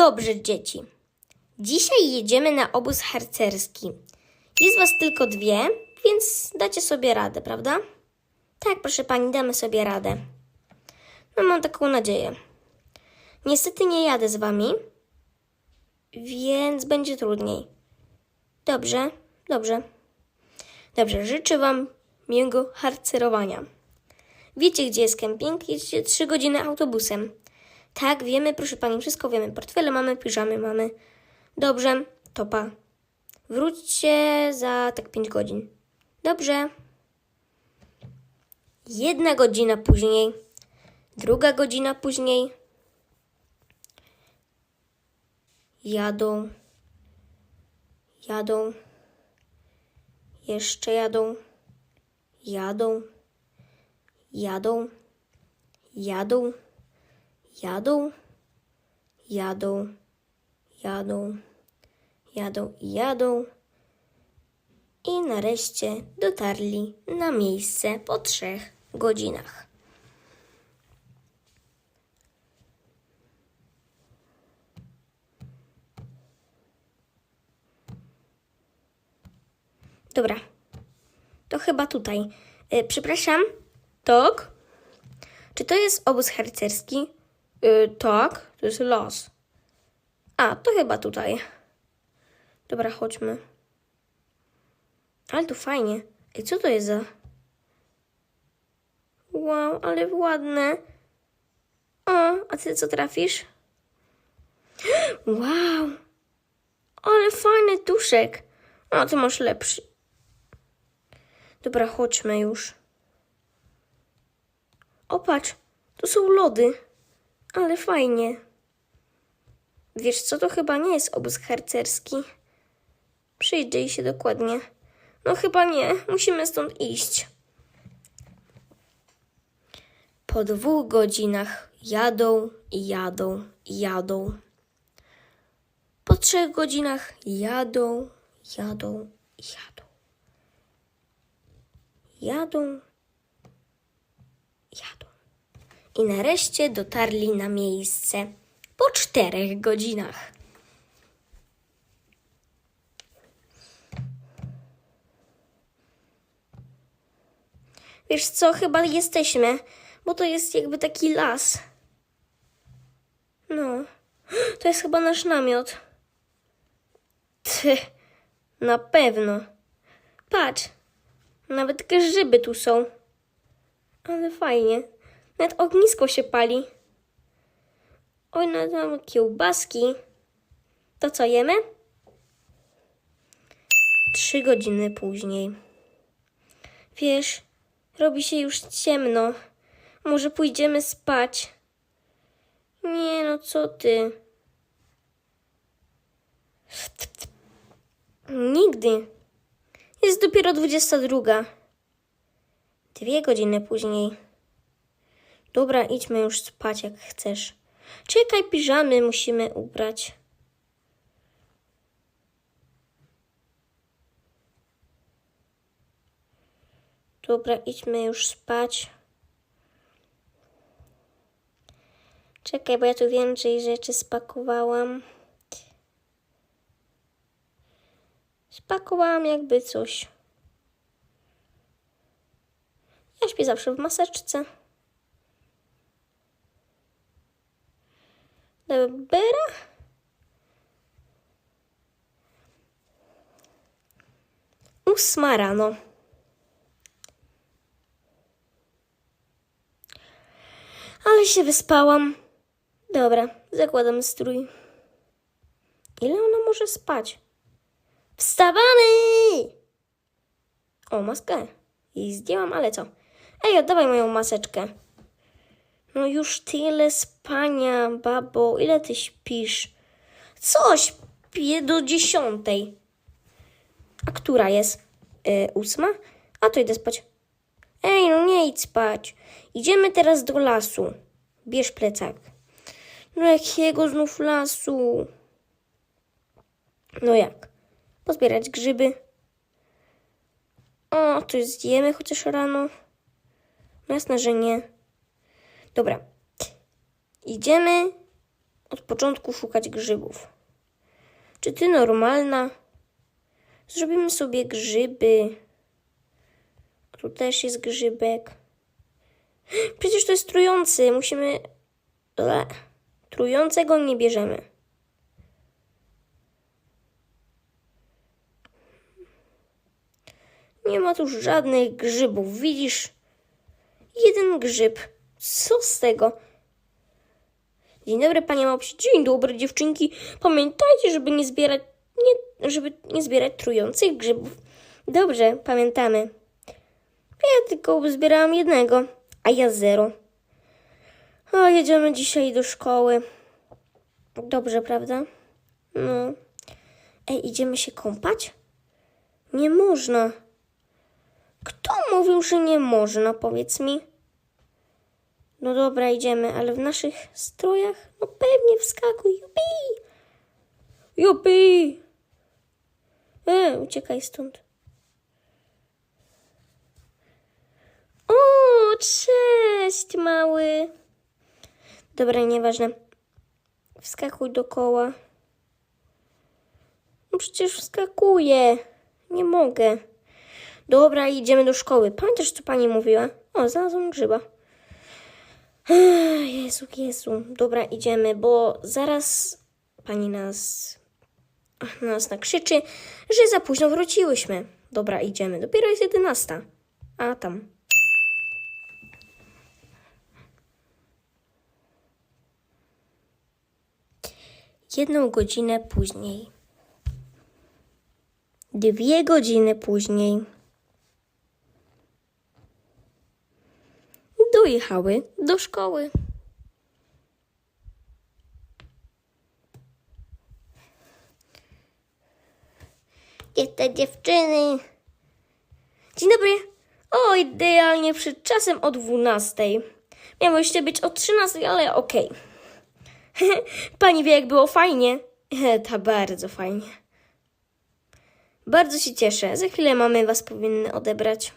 Dobrze, dzieci. Dzisiaj jedziemy na obóz harcerski. Jest was tylko dwie, więc dacie sobie radę, prawda? Tak, proszę pani, damy sobie radę. No, mam taką nadzieję. Niestety nie jadę z wami, więc będzie trudniej. Dobrze, dobrze. Dobrze, życzę wam miłego harcerowania. Wiecie, gdzie jest kemping? Jedziecie 3 godziny autobusem. Tak, wiemy, proszę pani, wszystko wiemy. Portfele mamy, piżamy mamy. Dobrze, to pa. Wróćcie za tak 5 godzin. Dobrze. Jedna godzina później. Druga godzina później. Jadą. Jadą. Jeszcze jadą. Jadą. Jadą. Jadą. Jadą. Jadą. Jadą. Jadą i jadą. I nareszcie dotarli na miejsce po trzech godzinach. Dobra, to chyba tutaj. E, przepraszam, tak? Czy to jest obóz harcerski? E, tak, to jest las. A, to chyba tutaj. Dobra, chodźmy. Ale tu fajnie. Ej, co to jest za... Wow, ale ładne. O, a ty co trafisz? Wow, ale fajny duszek. A, ty masz lepszy. Dobra, chodźmy już. O, patrz, to są lody. Ale fajnie. Wiesz co, to chyba nie jest obóz harcerski. Przyjrzyj się dokładnie. No chyba nie, musimy stąd iść. Po dwóch godzinach jadą i jadą i jadą. Po trzech godzinach jadą, jadą i jadą. Jadą, jadą. I nareszcie dotarli na miejsce po czterech godzinach. Wiesz co, chyba jesteśmy, bo to jest jakby taki las. No, to jest chyba nasz namiot. Ty, na pewno. Patrz, nawet grzyby tu są. Ale fajnie. Nawet ognisko się pali. Oj, no tam kiełbaski. To co jemy? Trzy godziny później. Wiesz, robi się już ciemno. Może pójdziemy spać? Nie, no co ty? Nigdy. Jest dopiero 22. Dwie godziny później. Dobra, idźmy już spać jak chcesz. Czekaj, piżamy musimy ubrać. Dobra, idźmy już spać. Czekaj, bo ja tu więcej rzeczy spakowałam. Spakowałam jakby coś. Ja śpię zawsze w maseczce. Dobra. Ósma rano. Ale się wyspałam. Dobra, zakładam strój. Ile ona może spać? Wstawamy! O, maskę. I zdjęłam, ale co? Ej, oddawaj moją maseczkę. No już tyle spania, babo. Ile ty śpisz? Co śpię do dziesiątej. A która jest? E, ósma? A to idę spać. Ej, no nie idź spać. Idziemy teraz do lasu. Bierz plecak. No jakiego znów lasu? No jak? Pozbierać grzyby. O, to zjemy chociaż rano. No jasne, że nie. Dobra. Idziemy od początku szukać grzybów. Czy ty normalna? Zrobimy sobie grzyby. Tu też jest grzybek. Przecież to jest trujący. Musimy. Le. Trującego nie bierzemy. Nie ma tu żadnych grzybów. Widzisz? Jeden grzyb. Co z tego? Dzień dobry, panie Mopsi. Dzień dobry, dziewczynki. Pamiętajcie, żeby nie zbierać, nie, żeby nie zbierać trujących grzybów. Dobrze, pamiętamy. Ja tylko zbierałam jednego, a ja zero. O, jedziemy dzisiaj do szkoły. Dobrze, prawda? No. Ej, idziemy się kąpać? Nie można. Kto mówił, że nie można, powiedz mi? No dobra, idziemy, ale w naszych strojach? No pewnie wskakuj. Jupi! Jupi! E, uciekaj stąd. O, cześć, mały. Dobra, nieważne. Wskakuj do koła. No przecież wskakuję. Nie mogę. Dobra, idziemy do szkoły. Pamiętasz, co pani mówiła? O, znalazłam grzyba. Jezu, Jezu. Dobra, idziemy, bo zaraz pani nas, nas nakrzyczy, że za późno wróciłyśmy. Dobra, idziemy. Dopiero jest jedenasta. A tam. Jedną godzinę później. Dwie godziny później. Dojechały do szkoły. Gdzie te dziewczyny? Dzień dobry. O, idealnie przed czasem o 12. Miałyście być o 13, ale okej. Pani wie, jak było fajnie. Ta bardzo fajnie. Bardzo się cieszę. Za chwilę mamy was powinny odebrać.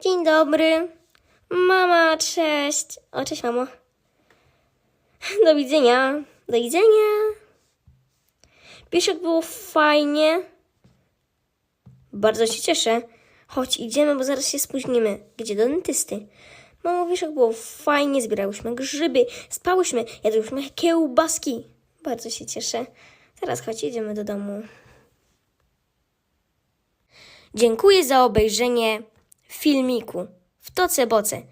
Dzień dobry. Mama, cześć. O, cześć, mamo. Do widzenia. Do widzenia. Wiesz, jak było fajnie? Bardzo się cieszę. Chodź, idziemy, bo zaraz się spóźnimy. Gdzie? Do dentysty. Mamo, wiesz, było fajnie? Zbierałyśmy grzyby, spałyśmy, jadłyśmy kiełbaski. Bardzo się cieszę. Teraz chodź, idziemy do domu. Dziękuję za obejrzenie filmiku w Toce Boce.